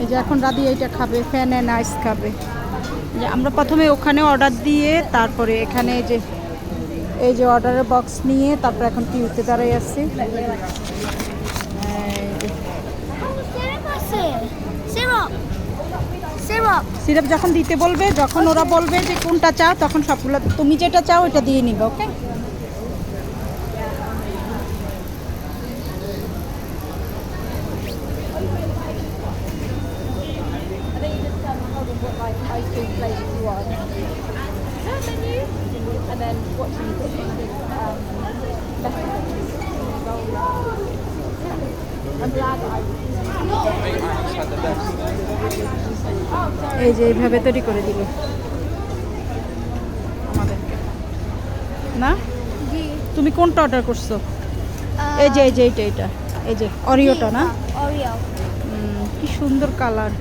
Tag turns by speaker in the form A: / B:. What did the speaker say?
A: এই যে এখন রাধি এইটা খাবে ফ্যান অ্যান্ড আইস খাবে। যে আমরা প্রথমে ওখানে অর্ডার দিয়ে তারপরে এখানে যে, এই যে অর্ডারের বক্স নিয়ে তারপর এখন কিউতে দাঁড়াই আসছি সিরাপ যখন দিতে বলবে, যখন ওরা বলবে যে কোনটা চাও তখন সবগুলো, তুমি যেটা চাও ওটা দিয়ে নিবে ওকে এই যে এইভাবে তৈরি করে দিল আমাদেরকে। না? তুমি কোনটা অর্ডার করছ? এই যে এই যে এইটা এইটা। এই যে অরিওটা না?
B: Oreo
A: কি সুন্দর কালার